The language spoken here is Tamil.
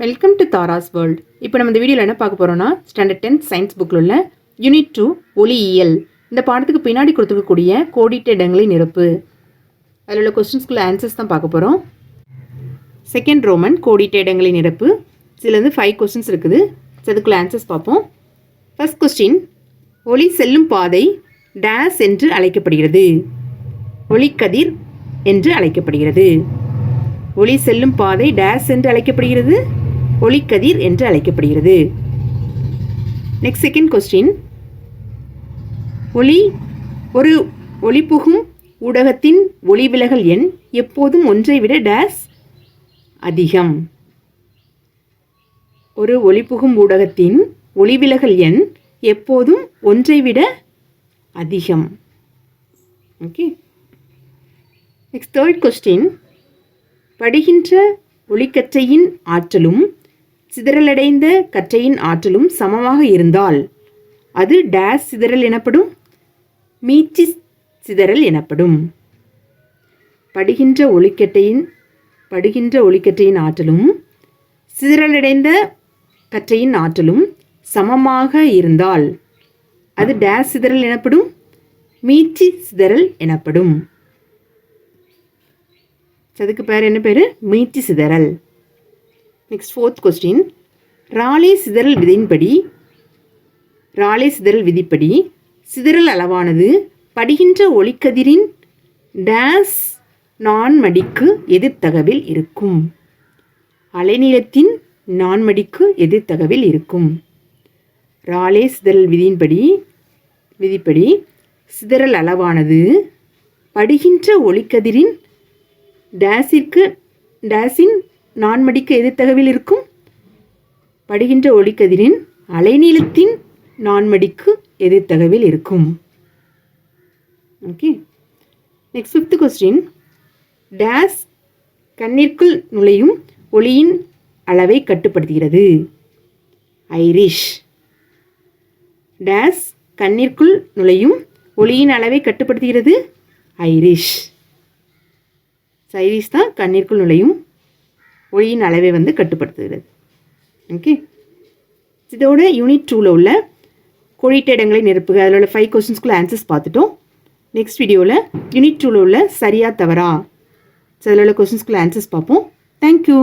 வெல்கம் டு தாராஸ் வேர்ல்ட் இப்போ நம்ம இந்த வீடியோவில் என்ன பார்க்க போகிறோம்னா ஸ்டாண்டர்ட் டென்த் சயின்ஸ் புக்கில் உள்ள யூனிட் டூ ஒளியியல் இந்த பாடத்துக்கு பின்னாடி கொடுத்துருக்கக்கூடிய கோடிட்ட இடங்களை நிரப்பு. அதில் உள்ள கொஸ்டின்ஸ்குள்ள ஆன்சர்ஸ் தான் பார்க்க போகிறோம் செகண்ட் ரோமன் கோடிட்ட இடங்களை நிரப்பு. இதில் ஃபைவ் கொஸ்டின்ஸ் இருக்குது. அதுக்குள்ள ஆன்சர்ஸ் பார்ப்போம். ஃபஸ்ட் கொஸ்டின் ஒளி செல்லும் பாதை டேஸ் என்று அழைக்கப்படுகிறது. ஒளிக்கதிர் என்று அழைக்கப்படுகிறது. ஒளி செல்லும் பாதை டேஸ் என்று அழைக்கப்படுகிறது. ஒளிக்கதிர் என்று அழைக்கப்படுகிறது. நெக்ஸ்ட் செகண்ட் கொஸ்டின் ஒளி ஒரு ஒளிபுகும் ஊடகத்தின் ஒளிவிலகல் எண் எப்போதும் ஒன்றை விட டேஸ் அதிகம். ஒரு ஒளிபுகும் ஊடகத்தின் ஒளிவிலகல் எண் எப்போதும் ஒன்றை விட அதிகம். ஓகே நெக்ஸ்ட் தேர்ட் கொஸ்டின் படுகின்ற ஒளிக்கற்றையின் ஆற்றலும் சிதறலடைந்த கற்றையின் ஆற்றலும் சமமாக இருந்தால் அது டேஸ் சிதறல் எனப்படும் மீச்சி சிதறல் எனப்படும். படுகின்ற ஒளிக்கட்டையின் படுகின்ற ஒளிக்கற்றையின் ஆற்றலும் சிதறலடைந்த கற்றையின் ஆற்றலும் சமமாக இருந்தால் அது டேஸ் சிதறல் எனப்படும் மீச்சி சிதறல் எனப்படும். அதுக்கு பேர் என்ன பேர்? மீச்சி சிதறல். நெக்ஸ்ட் ஃபோர்த் கொஸ்டின் ராலே சிதறல் விதியின்படி ராலே சிதறல் விதிப்படி சிதறல் அளவானது படுகின்ற ஒளிக்கதிரின் டேஸ் நான்மடிக்கு எதிர்த்தகவில் இருக்கும். அலைநீளத்தின் நான்மடிக்கு எதிர்த்தகவில் இருக்கும். ராலே சிதறல் விதியின்படி விதிப்படி சிதறல் அளவானது படுகின்ற ஒளிக்கதிரின் டேஸிற்கு டேஸின் நான்மடிக்கு எதிர்த்தகவில் இருக்கும்? படுகின்ற ஒளிக்கதிரின் அலைநீளத்தின் நான்மடிக்கு எதிர்த்தகவில் இருக்கும்? ஓகே நெக்ஸ்ட் ஃபிஃப்த் கொஸ்டின் டேஸ் கண்ணிற்குள் நுழையும் ஒளியின் அளவை கட்டுப்படுத்துகிறது. ஐரிஷ். டேஸ் கண்ணிற்குள் நுழையும் ஒளியின் அளவை கட்டுப்படுத்துகிறது. ஐரிஷ். ஐரிஷ் தான் கண்ணிற்குள் நுழையும் ஒளியின் அளவை வந்து கட்டுப்படுத்துகிறது. ஓகே இதோட யூனிட் டூவில் உள்ள கொழிட்ட இடங்களை நிரப்புக. அதில் உள்ள ஃபைவ் கொஸ்டின்ஸ்குள்ள ஆன்சர்ஸ் பார்த்துட்டோம். நெக்ஸ்ட் வீடியோவில் யூனிட் டூவில் உள்ள சரியா தவறா? ஸோ அதில் உள்ள கொஸ்டின்ஸ்குள்ள ஆன்சர்ஸ் பார்ப்போம். தேங்க்யூ